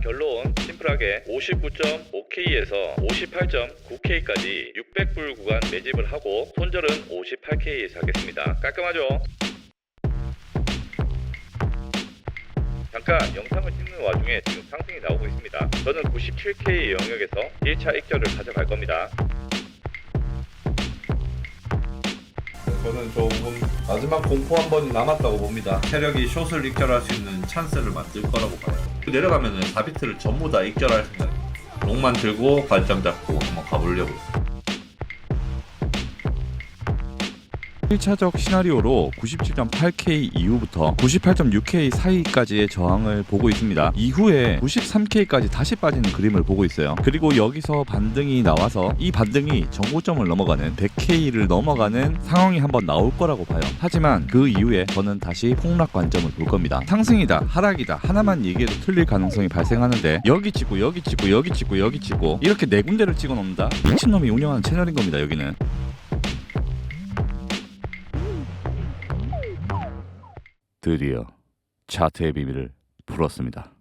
결론 심플하게 59.5K에서 58.9K까지 600불 구간 매집을 하고 손절은 58K에서 하겠습니다. 깔끔하죠? 잠깐 영상을 찍는 와중에 지금 상승이 나오고 있습니다. 저는 97K 영역에서 1차 익절을 가져갈 겁니다. 저는 조금 마지막 공포 한 번이 남았다고 봅니다. 세력이 숏을 익절할 수 있는 찬스를 만들 거라고 봐요. 내려가면은 4비트를 전부 다 익절할 생각입니다. 롱만 들고 발장 잡고 한번 가보려고. 1차적 시나리오로 97.8K 이후부터 98.6K 사이까지의 저항을 보고 있습니다. 이후에 93K까지 다시 빠지는 그림을 보고 있어요. 그리고 여기서 반등이 나와서 이 반등이 정고점을 넘어가는 100K를 넘어가는 상황이 한번 나올 거라고 봐요. 하지만 그 이후에 저는 다시 폭락 관점을 볼 겁니다. 상승이다, 하락이다 하나만 얘기해도 틀릴 가능성이 발생하는데 여기 찍고 여기 찍고 여기 찍고 여기 찍고 이렇게 네 군데를 찍어 놓는다? 미친놈이 운영하는 채널인 겁니다. 여기는. 드디어 차트의 비밀을 풀었습니다.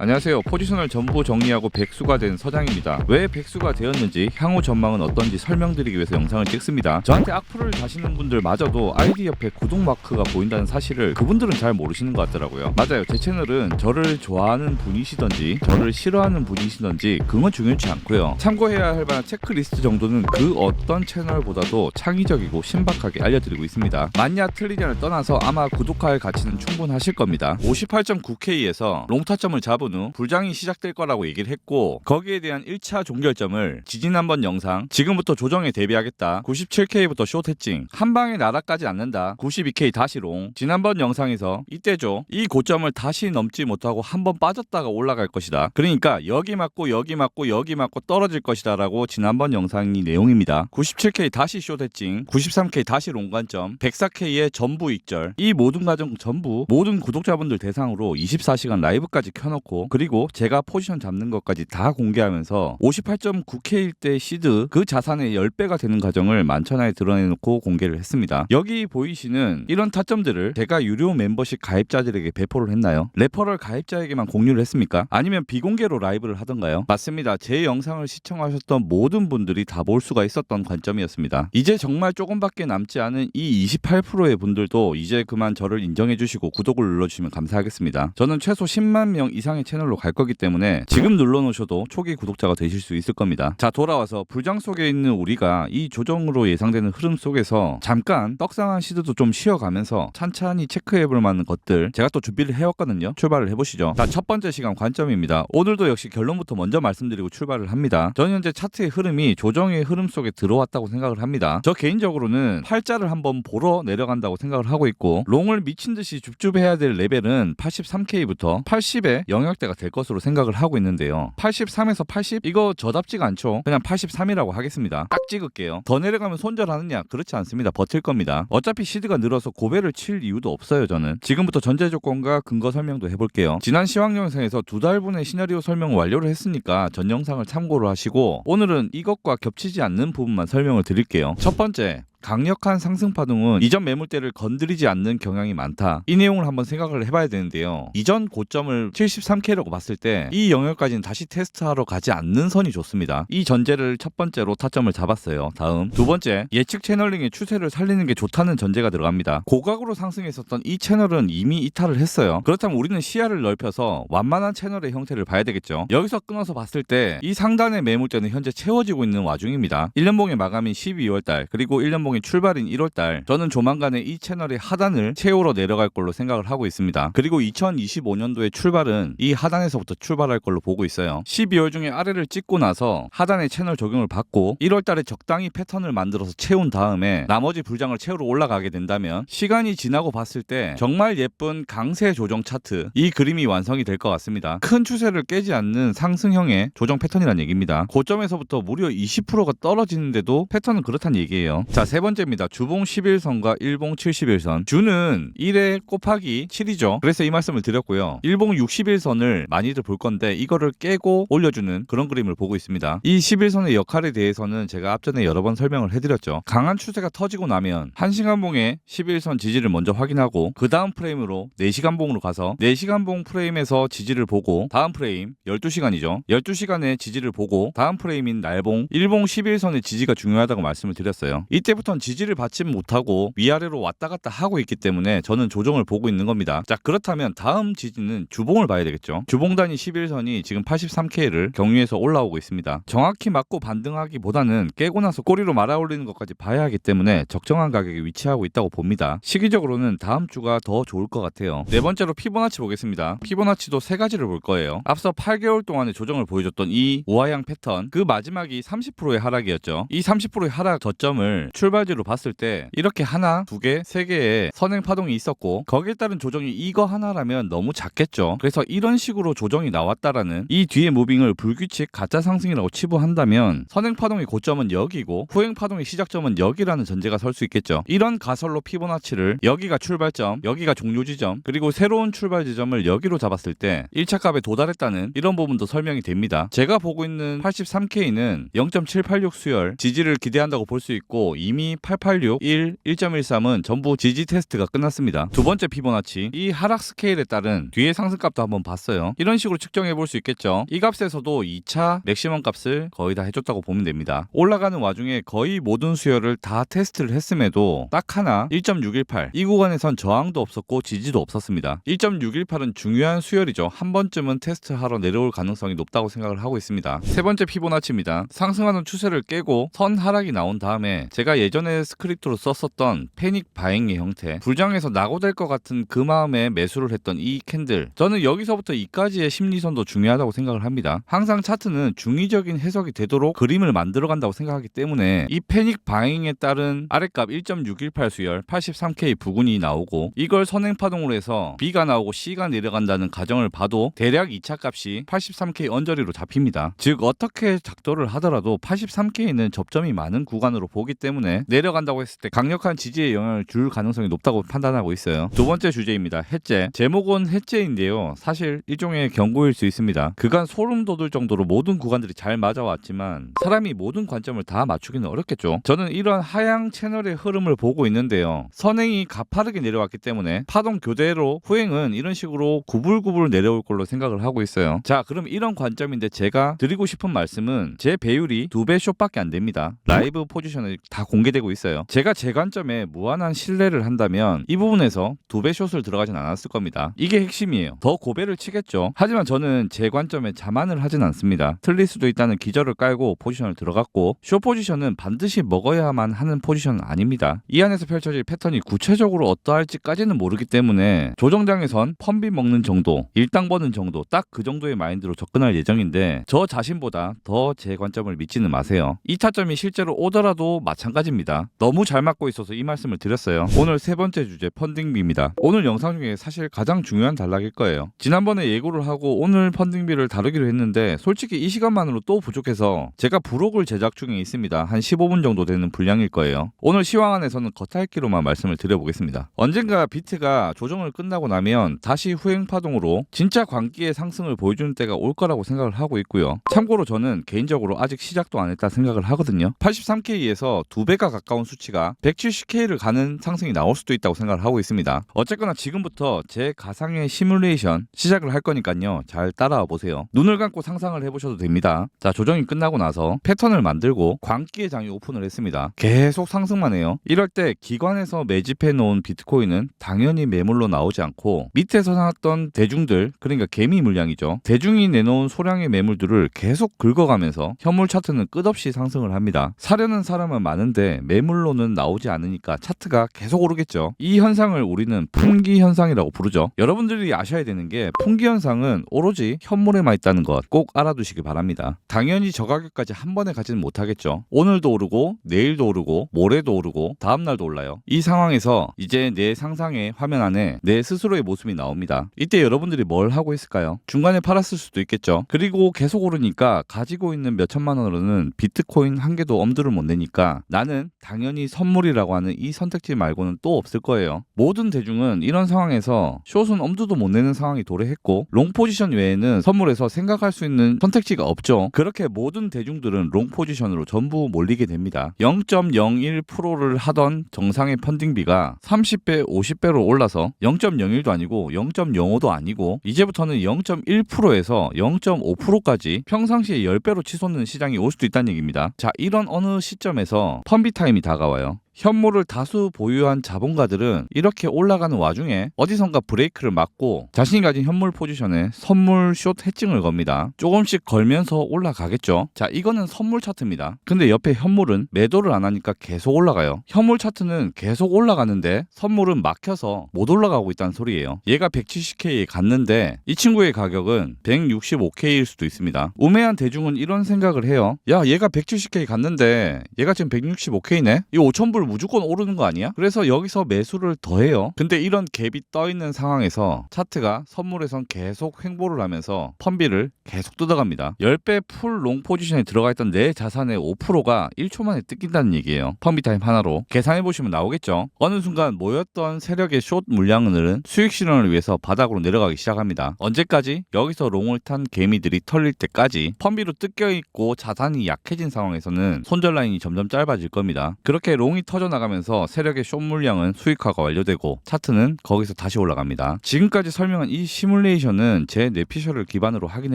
안녕하세요. 포지션을 전부 정리하고 백수가 된 서장입니다. 왜 백수가 되었는지 향후 전망은 어떤지 설명드리기 위해서 영상을 찍습니다. 저한테 악플을 다시는 분들마저도 아이디 옆에 구독 마크가 보인다는 사실을 그분들은 잘 모르시는 것 같더라고요. 맞아요. 제 채널은 저를 좋아하는 분이시던지 저를 싫어하는 분이시던지 그건 중요치 않고요. 참고해야 할 만한 체크리스트 정도는 그 어떤 채널보다도 창의적이고 신박하게 알려드리고 있습니다. 맞냐 틀리냐를 떠나서 아마 구독할 가치는 충분하실 겁니다. 58.9K에서 롱타점을 잡은 후 불장이 시작될 거라고 얘기를 했고 거기에 대한 1차 종결점을 지지난번 영상 지금부터 조정에 대비하겠다 97K부터 숏 해칭 한 방에 나락까지 않는다 92K 다시 롱. 지난번 영상에서 이때죠. 이 고점을 다시 넘지 못하고 한번 빠졌다가 올라갈 것이다. 그러니까 여기 맞고 여기 맞고 여기 맞고 떨어질 것이다 라고 지난번 영상이 내용입니다. 97K 다시 숏 해칭 93K 다시 롱 관점 104K의 전부 익절. 이 모든 과정 전부 모든 구독자분들 대상으로 24시간 라이브까지 켜놓고 그리고 제가 포지션 잡는 것까지 다 공개하면서 58.9K일 때 시드 그 자산의 10배가 되는 과정을 만천하에 드러내놓고 공개를 했습니다. 여기 보이시는 이런 타점들을 제가 유료 멤버십 가입자들에게 배포를 했나요? 레퍼럴 가입자에게만 공유를 했습니까? 아니면 비공개로 라이브를 하던가요? 맞습니다. 제 영상을 시청하셨던 모든 분들이 다 볼 수가 있었던 관점이었습니다. 이제 정말 조금밖에 남지 않은 이 28%의 분들도 이제 그만 저를 인정해 주시고 구독을 눌러주시면 감사하겠습니다. 저는 최소 10만 명 이상의 채널로 갈 거기 때문에 지금 눌러놓으셔도 초기 구독자가 되실 수 있을 겁니다. 자 돌아와서 불장 속에 있는 우리가 이 조정으로 예상되는 흐름 속에서 잠깐 떡상한 시드도 좀 쉬어가면서 찬찬히 체크해볼 만한 것들 제가 또 준비를 해왔거든요. 출발을 해보시죠. 자 첫 번째 시간 관점입니다. 오늘도 역시 결론부터 먼저 말씀드리고 출발을 합니다. 저는 현재 차트의 흐름이 조정의 흐름 속에 들어왔다고 생각을 합니다. 저 개인적으로는 팔자를 한번 보러 내려간다고 생각을 하고 있고 롱을 미친 듯이 줍줍해야 될 레벨은 83K부터 80의 영역 대가 될 것으로 생각을 하고 있는데요. 83에서 80 이거 저답지가 않죠. 그냥 83이라고 하겠습니다. 딱 찍을게요. 더 내려가면 손절하느냐? 그렇지 않습니다. 버틸 겁니다. 어차피 시드가 늘어서 고배를 칠 이유도 없어요. 저는 지금부터 전제 조건과 근거 설명도 해볼게요. 지난 시황 영상에서 두 달분의 시나리오 설명 완료를 했으니까 전 영상을 참고로 하시고 오늘은 이것과 겹치지 않는 부분만 설명을 드릴게요. 첫 번째 강력한 상승 파동은 이전 매물대를 건드리지 않는 경향이 많다. 이 내용을 한번 생각을 해봐야 되는데요. 이전 고점을 73K라고 봤을 때 이 영역까지는 다시 테스트하러 가지 않는 선이 좋습니다. 이 전제를 첫 번째로 타점을 잡았어요. 다음 두 번째 예측 채널링의 추세를 살리는 게 좋다는 전제가 들어갑니다. 고각으로 상승했었던 이 채널은 이미 이탈을 했어요. 그렇다면 우리는 시야를 넓혀서 완만한 채널의 형태를 봐야 되겠죠. 여기서 끊어서 봤을 때 이 상단의 매물대는 현재 채워지고 있는 와중입니다. 1년봉의 마감인 12월달 그리고 1년봉 의 출발인 1월달 저는 조만간에 이 채널의 하단을 채우러 내려갈 걸로 생각을 하고 있습니다. 그리고 2025년도의 출발은 이 하단에서부터 출발할 걸로 보고 있어요. 12월 중에 아래를 찍고 나서 하단의 채널 적용을 받고 1월달에 적당히 패턴을 만들어서 채운 다음에 나머지 불장을 채우러 올라가게 된다면 시간이 지나고 봤을 때 정말 예쁜 강세 조정 차트 이 그림이 완성이 될 것 같습니다. 큰 추세를 깨지 않는 상승형의 조정 패턴이란 얘기입니다. 고점에서부터 무려 20%가 떨어지는데도 패턴은 그렇다는 얘기예요. 자, 세세 번째입니다. 주봉 11선과 일봉 71선. 주는 1에 곱하기 7이죠. 그래서 이 말씀을 드렸고요. 일봉 61선을 많이들 볼 건데 이거를 깨고 올려주는 그런 그림을 보고 있습니다. 이 11선의 역할에 대해서는 제가 앞전에 여러 번 설명을 해드렸죠. 강한 추세가 터지고 나면 1시간봉의 11선 지지를 먼저 확인하고 그 다음 프레임으로 4시간 봉으로 가서 4시간 봉 프레임에서 지지를 보고 다음 프레임 12시간이죠. 12시간의 지지를 보고 다음 프레임인 날봉 일봉 11선의 지지가 중요하다고 말씀을 드렸어요. 이때부터 는 지지를 받지 못하고 위아래로 왔다 갔다 하고 있기 때문에 저는 조정을 보고 있는 겁니다. 자 그렇다면 다음 지지는 주봉을 봐야 되겠죠. 주봉 단위 11선이 지금 83K를 경유해서 올라오고 있습니다. 정확히 맞고 반등하기보다는 깨고 나서 꼬리로 말아 올리는 것까지 봐야 하기 때문에 적정한 가격에 위치하고 있다고 봅니다. 시기적으로는 다음 주가 더 좋을 것 같아요. 네 번째로 피보나치 보겠습니다. 피보나치도 세 가지를 볼 거예요. 앞서 8개월 동안의 조정을 보여줬던 이 우하향 패턴 그 마지막이 30%의 하락이었죠. 이 30%의 하락 저점을 출발 지로 봤을 때 이렇게 하나, 두 개, 세 개의 선행 파동이 있었고 거기에 따른 조정이 이거 하나라면 너무 작겠죠. 그래서 이런 식으로 조정이 나왔다라는 이 뒤에 무빙을 불규칙 가짜 상승이라고 치부한다면 선행 파동의 고점은 여기고 후행 파동의 시작점은 여기라는 전제가 설 수 있겠죠. 이런 가설로 피보나치를 여기가 출발점, 여기가 종료 지점, 그리고 새로운 출발 지점을 여기로 잡았을 때 1차 값에 도달했다는 이런 부분도 설명이 됩니다. 제가 보고 있는 83K는 0.786 수열 지지를 기대한다고 볼 수 있고 이미 886, 1, 1.13은 전부 지지 테스트가 끝났습니다. 두 번째 피보나치 이 하락 스케일에 따른 뒤에 상승값도 한번 봤어요. 이런 식으로 측정해 볼 수 있겠죠. 이 값에서도 2차 맥시멈 값을 거의 다 해줬다고 보면 됩니다. 올라가는 와중에 거의 모든 수열을 다 테스트를 했음에도 딱 하나 1.618 이 구간에선 저항도 없었고 지지도 없었습니다. 1.618은 중요한 수열이죠. 한 번쯤은 테스트하러 내려올 가능성이 높다고 생각을 하고 있습니다. 세 번째 피보나치입니다. 상승하는 추세를 깨고 선 하락이 나온 다음에 제가 예전 에 스크립트로 썼었던 패닉 바잉의 형태 불장에서 낙오될 것 같은 그 마음에 매수를 했던 이 캔들 저는 여기서부터 이까지의 심리선도 중요하다고 생각을 합니다. 항상 차트는 중의적인 해석이 되도록 그림을 만들어 간다고 생각하기 때문에 이 패닉 바잉에 따른 아랫값 1.618 수열 83K 부근이 나오고 이걸 선행 파동으로 해서 B가 나오고 C가 내려간다는 가정을 봐도 대략 2차 값이 83K 언저리로 잡힙니다. 즉 어떻게 작도를 하더라도 83K는 접점이 많은 구간으로 보기 때문에 내려간다고 했을 때 강력한 지지에 영향을 줄 가능성이 높다고 판단하고 있어요. 두 번째 주제입니다. 해제. 제목은 해제인데요. 사실 일종의 경고일 수 있습니다. 그간 소름 돋을 정도로 모든 구간들이 잘 맞아왔지만 사람이 모든 관점을 다 맞추기는 어렵겠죠. 저는 이런 하향 채널의 흐름을 보고 있는데요. 선행이 가파르게 내려왔기 때문에 파동 교대로 후행은 이런 식으로 구불구불 내려올 걸로 생각을 하고 있어요. 자, 그럼 이런 관점인데 제가 드리고 싶은 말씀은 제 배율이 두 배 숏밖에 안 됩니다. 라이브 포지션에 다 공개 되고 있어요. 제가 제 관점에 무한한 신뢰를 한다면 이 부분에서 두 배 숏을 들어가진 않았을 겁니다. 이게 핵심이에요. 더 고배를 치겠죠. 하지만 저는 제 관점에 자만을 하진 않습니다. 틀릴 수도 있다는 기저를 깔고 포지션을 들어갔고 숏 포지션은 반드시 먹어야만 하는 포지션은 아닙니다. 이 안에서 펼쳐질 패턴이 구체적으로 어떠할지까지는 모르기 때문에 조정장에선 펌비 먹는 정도, 일당 버는 정도 딱 그 정도의 마인드로 접근할 예정인데 저 자신보다 더 제 관점을 믿지는 마세요. 이 타점이 실제로 오더라도 마찬가지입니다. 너무 잘 맞고 있어서 이 말씀을 드렸어요. 오늘 세 번째 주제 펀딩비입니다. 오늘 영상 중에 사실 가장 중요한 단락일 거예요. 지난번에 예고를 하고 오늘 펀딩비를 다루기로 했는데 솔직히 이 시간만으로 또 부족해서 제가 부록을 제작 중에 있습니다. 한 15분 정도 되는 분량일 거예요. 오늘 시황안에서는 겉핥기로만 말씀을 드려보겠습니다. 언젠가 비트가 조정을 끝나고 나면 다시 후행 파동으로 진짜 광기의 상승을 보여주는 때가 올 거라고 생각을 하고 있고요. 참고로 저는 개인적으로 아직 시작도 안 했다 생각을 하거든요. 83K에서 두 배가 가까운 수치가 170K를 가는 상승이 나올 수도 있다고 생각을 하고 있습니다. 어쨌거나 지금부터 제 가상의 시뮬레이션 시작을 할 거니까요. 잘 따라와 보세요. 눈을 감고 상상을 해보셔도 됩니다. 자, 조정이 끝나고 나서 패턴을 만들고 광기의 장이 오픈을 했습니다. 계속 상승만 해요. 이럴 때 기관에서 매집해 놓은 비트코인은 당연히 매물로 나오지 않고 밑에서 나왔던 대중들, 그러니까 개미 물량이죠. 대중이 내놓은 소량의 매물들을 계속 긁어가면서 현물 차트는 끝없이 상승을 합니다. 사려는 사람은 많은데 매물로는 나오지 않으니까 차트가 계속 오르겠죠. 이 현상을 우리는 풍기 현상이라고 부르죠. 여러분들이 아셔야 되는 게 풍기 현상은 오로지 현물에만 있다는 것 꼭 알아두시기 바랍니다. 당연히 저 가격까지 한 번에 가지는 못하겠죠. 오늘도 오르고 내일도 오르고 모레도 오르고 다음 날도 올라요. 이 상황에서 이제 내 상상의 화면 안에 내 스스로의 모습이 나옵니다. 이때 여러분들이 뭘 하고 있을까요? 중간에 팔았을 수도 있겠죠. 그리고 계속 오르니까 가지고 있는 몇 천만 원으로는 비트코인 한 개도 엄두를 못 내니까 나는 당연히 선물이라고 하는 이 선택지 말고는 또 없을 거예요. 모든 대중은 이런 상황에서 숏은 엄두도 못 내는 상황이 도래했고 롱 포지션 외에는 선물에서 생각할 수 있는 선택지가 없죠. 그렇게 모든 대중들은 롱 포지션으로 전부 몰리게 됩니다. 0.01%를 하던 정상의 펀딩비가 30배, 50배로 올라서 0.01도 아니고 0.05도 아니고 이제부터는 0.1%에서 0.5%까지 평상시에 10배로 치솟는 시장이 올 수도 있다는 얘기입니다. 자, 이런 어느 시점에서 펀비 타임이 다가와요. 현물을 다수 보유한 자본가들은 이렇게 올라가는 와중에 어디선가 브레이크를 맞고 자신이 가진 현물 포지션에 선물 숏 해칭을 겁니다. 조금씩 걸면서 올라가겠죠. 자, 이거는 선물 차트입니다. 근데 옆에 현물은 매도를 안 하니까 계속 올라가요. 현물 차트는 계속 올라가는데 선물은 막혀서 못 올라가고 있다는 소리예요. 얘가 170K에 갔는데 이 친구의 가격은 165K일 수도 있습니다. 우매한 대중은 이런 생각을 해요. 야, 얘가 170K 갔는데 얘가 지금 165K네? 이거 5,000불 무조건 오르는 거 아니야? 그래서 여기서 매수를 더해요. 근데 이런 갭이 떠 있는 상황에서 차트가 선물에선 계속 횡보를 하면서 펀비를 계속 뜯어갑니다. 10배 풀 롱 포지션에 들어가 있던 내 자산의 5%가 1초 만에 뜯긴다는 얘기예요. 펀비 타임 하나로. 계산해 보시면 나오겠죠. 어느 순간 모였던 세력의 숏 물량은 수익 실현을 위해서 바닥으로 내려가기 시작합니다. 언제까지? 여기서 롱을 탄 개미들이 털릴 때까지 펀비로 뜯겨 있고 자산이 약해진 상황에서는 손절 라인이 점점 짧아질 겁니다. 그렇게 롱이 터져나가면서 세력의 숏 물량은 수익화가 완료되고 차트는 거기서 다시 올라갑니다. 지금까지 설명한 이 시뮬레이션은 제 뇌피셜을 기반으로 하긴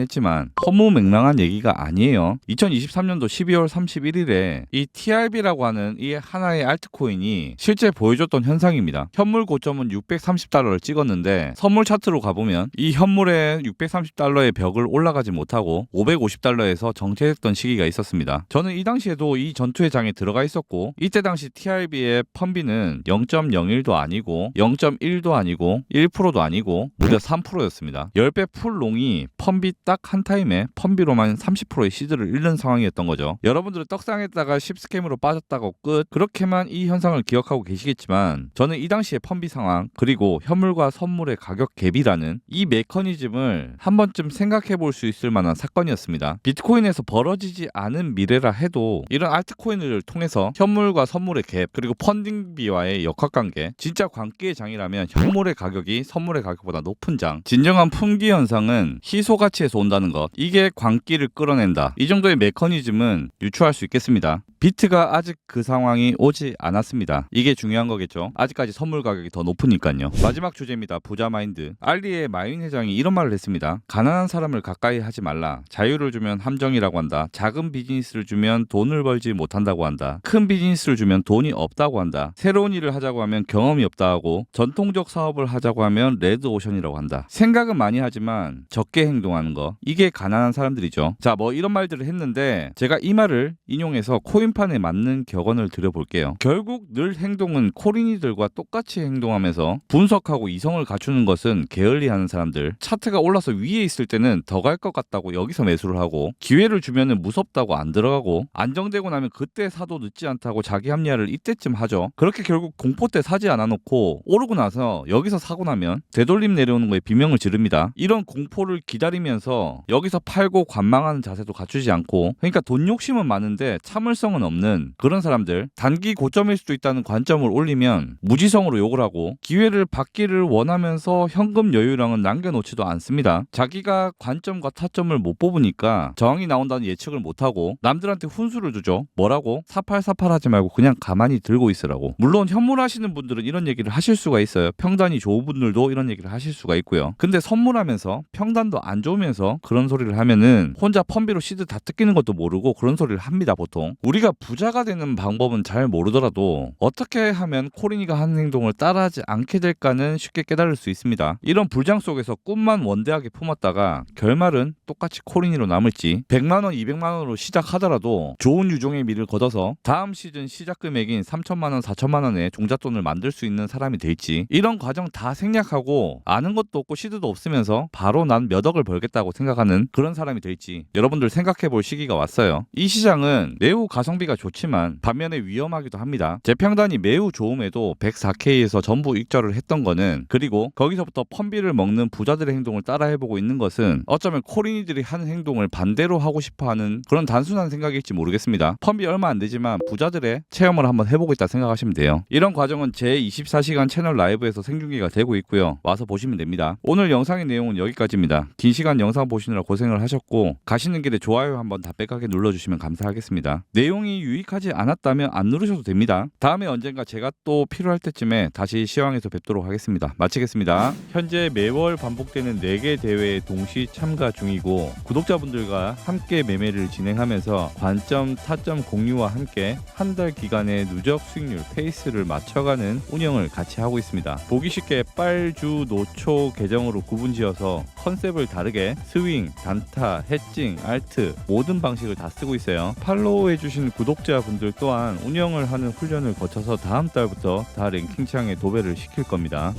했지만 허무맹랑한 얘기가 아니에요. 2023년도 12월 31일에 이 TRB라고 하는 이 하나의 알트코인이 실제 보여줬던 현상입니다. 현물 고점은 630달러를 찍었는데 선물 차트로 가보면 이 현물의 630달러의 벽을 올라가지 못하고 550달러에서 정체했던 시기가 있었습니다. 저는 이 당시에도 이 전투의 장에 들어가 있었고 이때 당시 TRB의 펀비는 0.01도 아니고 0.1도 아니고 1%도 아니고 무려 3%였습니다. 10배 풀롱이 펀비 딱 한 타임에 펀비로만 30%의 시드를 잃는 상황이었던 거죠. 여러분들은 떡상했다가 10스캠으로 빠졌다고 끝 그렇게만 이 현상을 기억하고 계시겠지만 저는 이 당시의 펀비 상황 그리고 현물과 선물의 가격 갭이라는 이 메커니즘을 한 번쯤 생각해 볼 수 있을 만한 사건이었습니다. 비트코인에서 벌어지지 않은 미래라 해도 이런 알트코인을 통해서 현물과 선물의 갭 그리고 펀딩비와의 역학관계. 진짜 광기의 장이라면 현물의 가격이 선물의 가격보다 높은 장. 진정한 풍기 현상은 희소 가치에서 온다는 것. 이게 광기를 끌어낸다. 이 정도의 메커니즘은 유추할 수 있겠습니다. 비트가 아직 그 상황이 오지 않았습니다. 이게 중요한 거겠죠. 아직까지 선물 가격이 더 높으니까요. 마지막 주제입니다. 부자 마인드. 알리의 마윈 회장이 이런 말을 했습니다. 가난한 사람을 가까이 하지 말라. 자유를 주면 함정이라고 한다. 작은 비즈니스를 주면 돈을 벌지 못한다고 한다. 큰 비즈니스를 주면 돈이 없다고 한다. 새로운 일을 하자고 하면 경험이 없다 하고 전통적 사업을 하자고 하면 레드 오션이라고 한다. 생각은 많이 하지만 적게 행동하는 거. 이게 가난한 사람들이죠. 자 뭐 이런 말들을 했는데 제가 이 말을 인용해서 코인판에 맞는 격언을 드려볼게요. 결국 늘 행동은 코린이들과 똑같이 행동하면서 분석하고 이성을 갖추는 것은 게을리하는 사람들. 차트가 올라서 위에 있을 때는 더 갈 것 같다고 여기서 매수를 하고 기회를 주면은 무섭다고 안 들어가고 안정되고 나면 그때 사도 늦지 않다고 자기 합리화를 이때쯤 하죠 그렇게 결국 공포 때 사지 않아 놓고 오르고 나서 여기서 사고 나면 되돌림 내려오는 거에 비명을 지릅니다 이런 공포를 기다리면서 여기서 팔고 관망하는 자세도 갖추지 않고 그러니까 돈 욕심은 많은데 참을성은 없는 그런 사람들 단기 고점일 수도 있다는 관점을 올리면 무지성으로 욕을 하고 기회를 받기를 원하면서 현금 여유량은 남겨놓지도 않습니다. 자기가 관점과 타점을 못 뽑으니까 저항이 나온다는 예측을 못하고 남들한테 훈수를 주죠. 뭐라고? 사팔사팔 하지 말고 그냥 가만히 들고 있으라고. 물론 현물하시는 분들은 이런 얘기를 하실 수가 있어요. 평단이 좋은 분들도 이런 얘기를 하실 수가 있고요. 근데 선물하면서 평단도 안 좋으면서 그런 소리를 하면은 혼자 펀비로 시드 다 뜯기는 것도 모르고 그런 소리를 합니다 보통. 우리가 부자가 되는 방법은 잘 모르더라도 어떻게 하면 코린이가 하는 행동을 따라하지 않게 될까는 쉽게 깨달을 수 있습니다. 이런 불장 속에서 꿈만 원대하게 품었다가 결말은 똑같이 코린이로 남을지 100만 원, 200만 원으로 시작하더라도 좋은 유종의 미를 거둬서 다음 시즌 시작 금액인 3천만 원, 4천만 원의 종잣돈을 만들 수 있는 사람이 될지 이런 과정 다 생략하고 아는 것도 없고 시드도 없으면서 바로 난 몇 억을 벌겠다고 생각하는 그런 사람이 될지 여러분들 생각해 볼 시기가 왔어요. 이 시장은 매우 가성비가 좋지만 반면에 위험하기도 합니다. 제 평단이 매우 좋음에도 104K에서 전부 익절을 했던 거는 그리고 거기서부터 펀비를 먹는 부자들의 행동을 따라해보고 있는 것은 어쩌면 코린이들이 하는 행동을 반대로 하고 싶어하는 그런 단순한 생각일지 모르겠습니다. 펀비 얼마 안 되지만 부자들의 체험을 한번 한번 해보고 있다 생각하시면 돼요. 이런 과정은 제 24시간 채널 라이브에서 생중계가 되고 있고요. 와서 보시면 됩니다. 오늘 영상의 내용은 여기까지입니다. 긴 시간 영상 보시느라 고생을 하셨고 가시는 길에 좋아요 한번 답백하게 눌러주시면 감사하겠습니다. 내용이 유익하지 않았다면 안 누르셔도 됩니다. 다음에 언젠가 제가 또 필요할 때쯤에 다시 시황에서 뵙도록 하겠습니다. 마치겠습니다. 현재 매월 반복되는 4개 대회에 동시 참가 중이고 구독자분들과 함께 매매를 진행하면서 관점, 타점 공유와 함께 한 달 기간의 누적 수익률 페이스를 맞춰가는 운영을 같이 하고 있습니다. 보기 쉽게 빨주, 노초 계정으로 구분지어서 컨셉을 다르게 스윙, 단타, 해칭, 알트 모든 방식을 다 쓰고 있어요. 팔로우 해주신 구독자분들 또한 운영을 하는 훈련을 거쳐서 다음 달부터 다 랭킹창에 도배를 시킬 겁니다.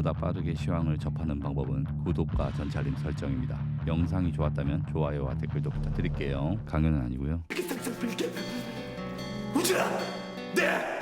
보다 빠르게 시황을 접하는 방법은 구독과 전차림 설정입니다. 영상이 좋았다면 좋아요와 댓글도 부탁드릴게요. 강연은 아니고요. 우주라! 네!